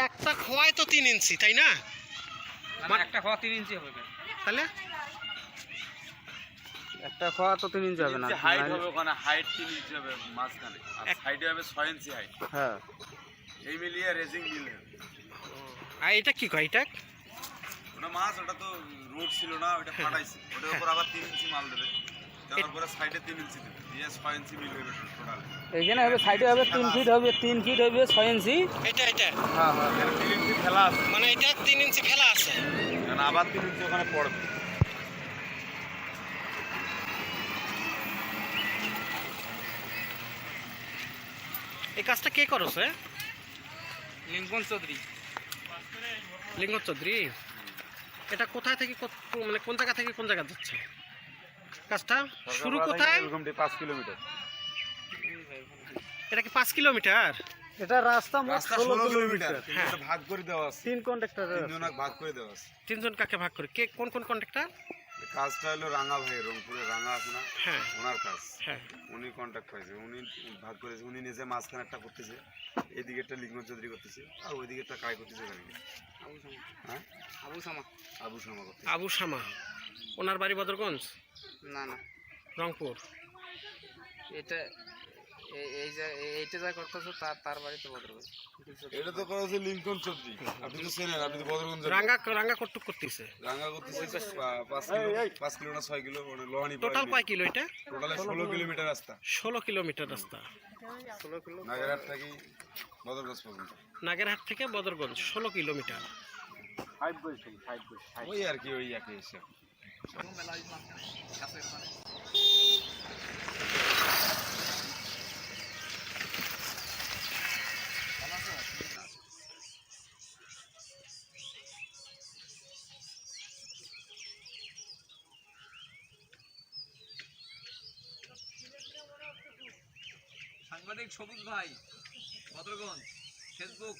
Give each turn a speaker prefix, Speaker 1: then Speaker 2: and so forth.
Speaker 1: একটা খোয়াই তো তিন ইঞ্চি তাই না?
Speaker 2: একটা খাওয়া তিন ইঞ্চি হবে।
Speaker 1: তাহলে?
Speaker 2: একটা খাওয়া তো তিন ইঞ্চি হবে না
Speaker 3: হাইট হবে ওখানে হাইট তিন ইঞ্চি হবে মাঝখানে। সাইডে হবে ছয় ইঞ্চি হাইট
Speaker 2: হ্যাঁ।
Speaker 3: এই মিলিয়ে রেজিং মিল হবে।
Speaker 1: আর এটা কি কয় এটা?
Speaker 3: ওটা মাছ ওটা তো রোড ছিল না ওটা ফাটাইছে। ওটার উপর আবার তিন ইঞ্চি মাল দেবে। দেওয়ার পরে সাইডে তিন ইঞ্চি দেবে দিয়ে ছয় ইঞ্চি মিল হবে টোটাল
Speaker 2: এইখানে হবে সাইডে হবে তিন ফিট হবে তিন ফিট হবে ছয় ইঞ্চি
Speaker 1: এটা এটা।
Speaker 2: হ্যাঁ হ্যাঁ
Speaker 3: তিন ইঞ্চি ফেলা আছে।
Speaker 1: মানে এটা তিন ইঞ্চি ফেলা আছে।
Speaker 3: আবার তিন ইঞ্চি ওখানে পড়বে।
Speaker 1: এই কাজটা কে করছে
Speaker 2: লিঙ্কন চৌধুরী।
Speaker 1: লিঙ্গ চৌধুরী? এটা কোথায় থেকে কত- মানে কোন জায়গা থেকে কোন জায়গা যাচ্ছে? কাজটা শুরু কোথায়?
Speaker 3: পাঁচ কিলোমিটার।
Speaker 1: এটা কি পাঁচ কিলোমিটার?
Speaker 2: এটা রাস্তা মোট কিলোমিটার।
Speaker 3: এটা ভাগ করে দেওয়া আছে।
Speaker 2: তিন কন্ট্রাক্টর
Speaker 3: তিনজনাক ভাগ করে দেওয়া আছে।
Speaker 1: তিনজন কাকে ভাগ করে? কে কোন কোন কন্ট্রাক্টর
Speaker 3: কাজটা হলো রাঙা ভাই রংপুরে রাঙা আছে না?
Speaker 1: হ্যাঁ।
Speaker 3: ওনার কাজ।
Speaker 1: হ্যাঁ।
Speaker 3: উনি কন্ট্যাক্ট পাইছে উনি ভাগ করেছে। উনি নিজে মাঝখানে একটা করতেছে। এদিকে একটা লিঙ্গ চৌধুরী করতেছে। আর ওইদিকে একটা কায় করতেছে হ্যাঁ?
Speaker 2: আবু সামা।
Speaker 3: আবু শামা করতেছে।
Speaker 1: আবু শামা ওনার বাড়ি বদরগঞ্জ?
Speaker 2: না না।
Speaker 1: রংপুর?
Speaker 2: এটা এই- এই যে এইটা যা করতেছো তার তার বাড়িতে বদরগঞ্জ।
Speaker 3: এটা তো করা হচ্ছে লিঙ্কন চৌধুরী। আপনি তো চেনেন আপনি তো বদরগঞ্জ
Speaker 1: রাঙ্গা রাঙ্গা কটুক করতেছে।
Speaker 3: রাঙা করতেছে পাঁচ কিলো পাঁচ কিলো না ছয় কিলো মানে লোহানি
Speaker 1: টোটাল কয় কিলো এটা?
Speaker 3: টোটালে ষোলো কিলোমিটার রাস্তা।
Speaker 1: ষোলো কিলোমিটার রাস্তা।
Speaker 3: নাগেরহাট থেকে বদরগঞ্জ পর্যন্ত।
Speaker 1: নাগেরহাট থেকে বদরগঞ্জ ষোলো কিলোমিটার।
Speaker 3: ওই আর কি ওই একই হিসাব।
Speaker 2: সাংবাদিক সবুজ ভাই বদরগঞ্জ ফেসবুক